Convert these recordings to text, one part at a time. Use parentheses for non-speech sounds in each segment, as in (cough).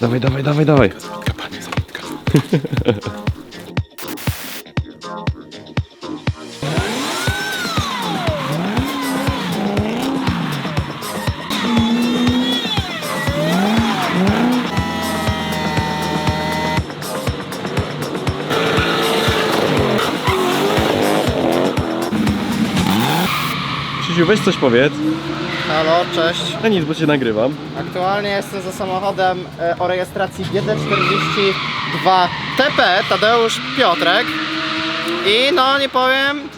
Dawaj, dawaj, dawaj, dawaj. (laughs) Krzysiu, weź coś powiedz. Halo, cześć. No nic, bo cię nagrywam. Aktualnie jestem za samochodem e, o rejestracji GD42 TP Tadeusz Piotrek i no nie powiem,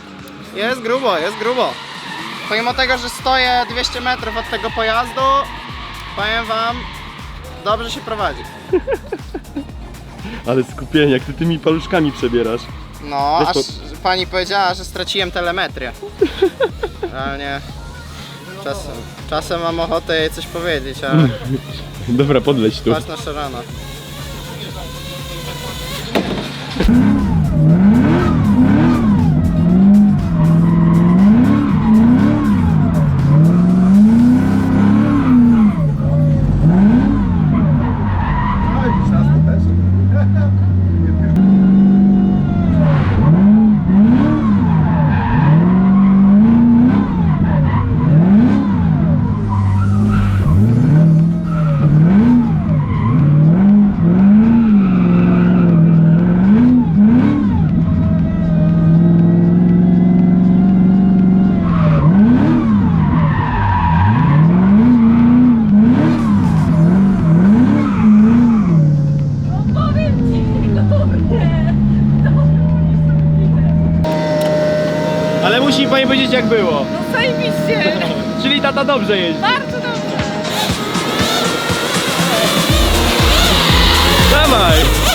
jest grubo, jest grubo. Pomimo tego, że stoję 200 metrów od tego pojazdu, powiem wam, dobrze się prowadzi. (laughs) Ale skupienie, jak ty tymi paluszkami przebierasz. No, Weź aż pani powiedziała, że straciłem telemetrię. (laughs) Realnie czasem, czasem mam ochotę jej coś powiedzieć, ale Dobra, podleć tu. patrz na szarana. Było. No zajebiście! Czyli tata dobrze jeździ. Bardzo dobrze! Dawaj!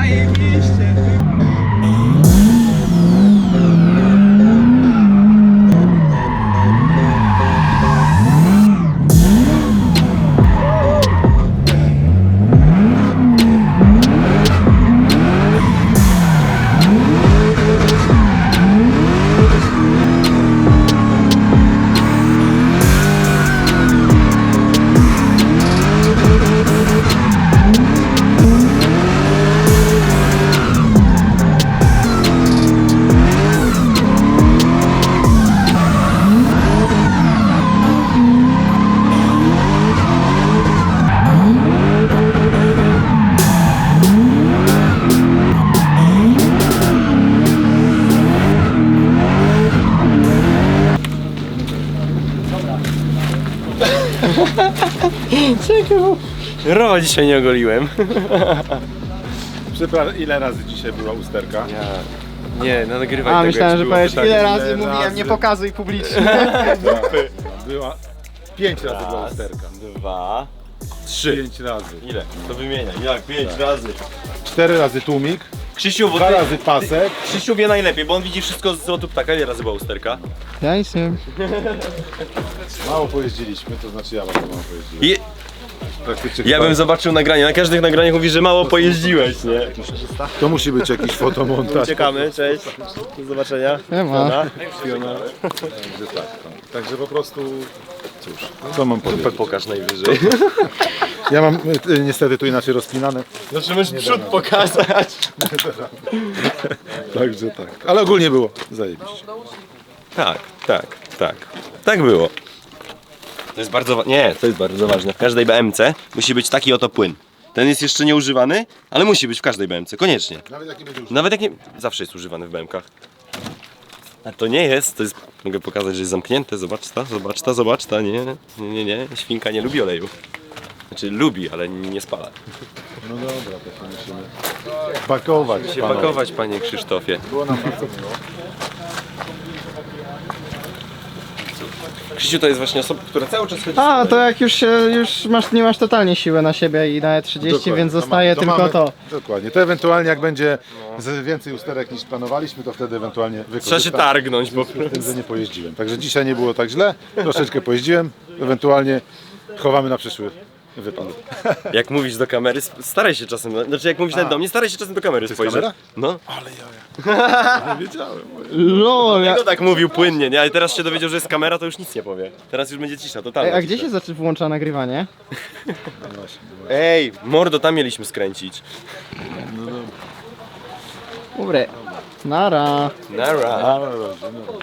Aí, bicho. Rowa dzisiaj nie ogoliłem. (laughs) Przepraszam, ile razy dzisiaj była usterka? Nie, no nagrywaj A, tego, myślałem, że powiesz ile razy mówiłem, razy? nie pokazuj publicznie. (laughs) Była pięć razy była Raz, usterka. dwa, trzy. Pięć razy. Ile? To wymieniaj. Jak? Pięć razy. Cztery razy tłumik, Krzysiu, bo dwa ty... razy pasek. Krzysiu wie najlepiej, bo on widzi wszystko z lotu ptaka. Ile razy była usterka? Ja nic nie wiem. Mało pojeździliśmy, to znaczy ja bardzo mało pojeździłem. I Praktycznie ja bym zobaczył nagranie. Na każdych nagraniach mówi, że mało pojeździłeś, nie? To musi być jakiś fotomontaż. Uciekamy, cześć. Do zobaczenia. Nie ma. Także tak. no. Także po prostu, cóż, co mam powiedzieć. pokaż najwyżej. Ja mam y, niestety tu inaczej rozpinane, Znaczy możesz przód pokazać. także tak. Ale ogólnie było zajebiście. Tak, tak, tak. Tak było. To jest bardzo Nie, to jest bardzo ważne. W każdej BMC musi być taki oto płyn. Ten jest jeszcze nieużywany, ale musi być w każdej BMC, koniecznie. Nawet jak nie będzie już. Nawet jak nie. Zawsze jest używany w BMKach. A to nie jest, to jest. Mogę pokazać, że jest zamknięte. Zobacz ta, zobacz ta, zobacz ta. Nie, nie, nie, nie. Świnka nie lubi oleju. Znaczy lubi, ale nie spala. No dobra, to się musimy pakować. Się panowie. pakować, panie Krzysztofie. Było nam bardzo miło. Krzysiu to jest właśnie osoba, która cały czas chodzi A, to jak już się, już masz, nie masz totalnie siły na siebie i na 30, Dokładnie, więc to zostaje ma- tylko mamy- to. Dokładnie. To ewentualnie jak będzie z- więcej usterek niż planowaliśmy, to wtedy ewentualnie wykorzystam. Trzeba się targnąć po W tym, prostu. że nie pojeździłem. Także dzisiaj nie było tak źle. Troszeczkę pojeździłem. Ewentualnie chowamy na przyszły wypadek. (laughs) Jak mówisz do kamery, staraj się czasem, znaczy jak mówisz nawet do mnie, staraj się czasem do kamery spojrzeć. kamera? No. Ale ja. (laughs) Nie wiedziałem. Lol, ja... No tak mówił płynnie, nie? Ale teraz się dowiedział, że jest kamera, to już nic nie powie. Teraz już będzie cisza, totalna Ej, a gdzie cisza. się zaczy- włącza nagrywanie? (laughs) Ej, mordo, tam mieliśmy skręcić. Dobre. Nara. Nara. No.